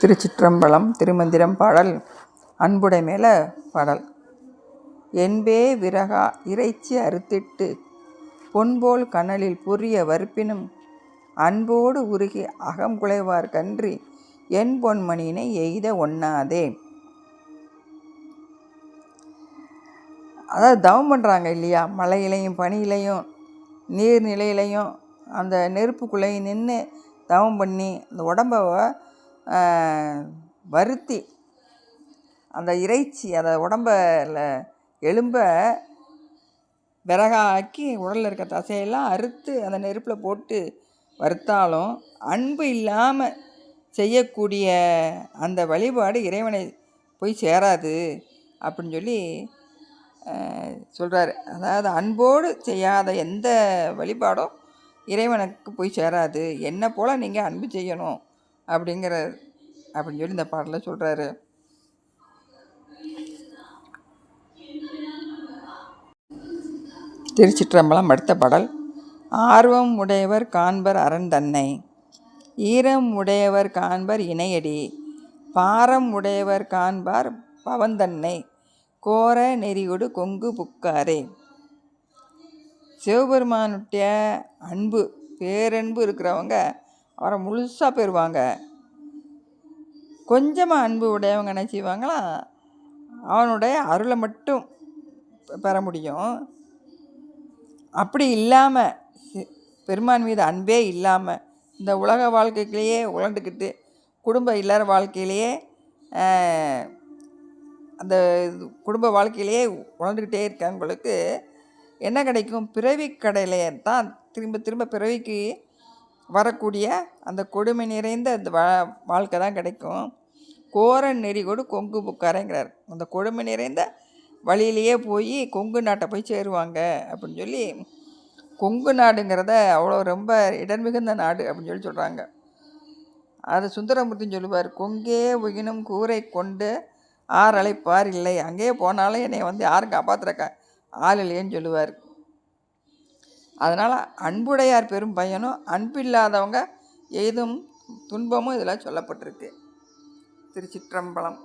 திருச்சிற்றம்பலம் திருமந்திரம் பாடல் அன்புடை மேலே பாடல். என்பே விறகா இறைச்சி அறுத்திட்டு பொன்போல் கனலில் புரிய வறுப்பினும் அன்போடு உருகி அகம் குலைவார் கன்றி என் பொன்மணியினை எய்த ஒண்ணாதே. அதாவது தவம் பண்ணுறாங்க இல்லையா? மலையிலையும் பனியிலையும் நீர்நிலையிலையும் அந்த நெருப்புக்குள்ளேயும் நின்று தவம் பண்ணி அந்த உடம்பை வருத்தி அந்த இறைச்சி அதை உடம்பில் எலும்பை விறகாக்கி உடலில் இருக்க தசையெல்லாம் அறுத்து அந்த நெருப்பில் போட்டு வறுத்தாலும் அன்பு இல்லாமல் செய்யக்கூடிய அந்த வழிபாடு இறைவனை போய் சேராது அப்படின்னு சொல்லி சொல்கிறாரு அதாவது அன்போடு செய்யாத எந்த வழிபாடும் இறைவனுக்கு போய் சேராது. என்னை போல் நீங்கள் அன்பு செய்யணும். அப்படிங்கிற அப்படின்னு சொல்லி இந்த பாடலில் சொல்கிறாரு திருச்சிற்றம்பலம் அடுத்த பாடல். ஆர்வம் உடையவர் காண்பர் அரண் தன்னை ஈரம் உடையவர் காண்பர் இணையடி பாரம் உடையவர் காண்பார் பவந்தன்னை கோர நெறியொடு கொங்கு புக்காரே. சிவபெருமானுடைய அன்பு பேரன்பு இருக்கிறவங்க அவரை முழுசாக போயிடுவாங்க கொஞ்சமாக அன்பு உடையவங்க என்ன செய்வாங்களா? அவனுடைய அருளை மட்டும் பெற முடியும். அப்படி இல்லாமல் பெருமான் மீது அன்பே இல்லாமல் இந்த உலக வாழ்க்கையிலேயே உழண்டுக்கிட்டு குடும்ப இல்லற வாழ்க்கையிலேயே அந்த குடும்ப வாழ்க்கையிலேயே உழந்துக்கிட்டே இருக்கவங்களுக்கு என்ன கிடைக்கும்? பிறவி கடையிலே தான் திரும்ப திரும்ப பிறவிக்கு வரக்கூடிய அந்த கொடுமை நிறைந்த அந்த வா வாழ்க்கை தான் கிடைக்கும். கோர நெறி கொடு கொங்கு புக்காரங்கிறார். அந்த கொடுமை நிறைந்த வழியிலேயே போய் கொங்கு நாட்டை போய் சேருவாங்க அப்படின்னு சொல்லி கொங்கு நாடுங்கிறத அவ்வளோ ரொம்ப இடம் மிகுந்த நாடு அப்படின்னு சொல்லி சொல்கிறாங்க அது சுந்தரமூர்த்தின்னு சொல்லுவார் கொங்கே உயினும் கூரை கொண்டு ஆறு அழைப்பார் இல்லை. அங்கேயே போனாலும் என்னை வந்து யாரும் காப்பாற்றுறக்க ஆள் இல்லையேன்னு சொல்லுவார். அதனால் அன்புடையார் பெரும் பயனும் அன்பில்லாதவங்க எதுவும் துன்பமும் இதில் சொல்லப்பட்டிருக்கு. திருச்சிற்றம்பலம்.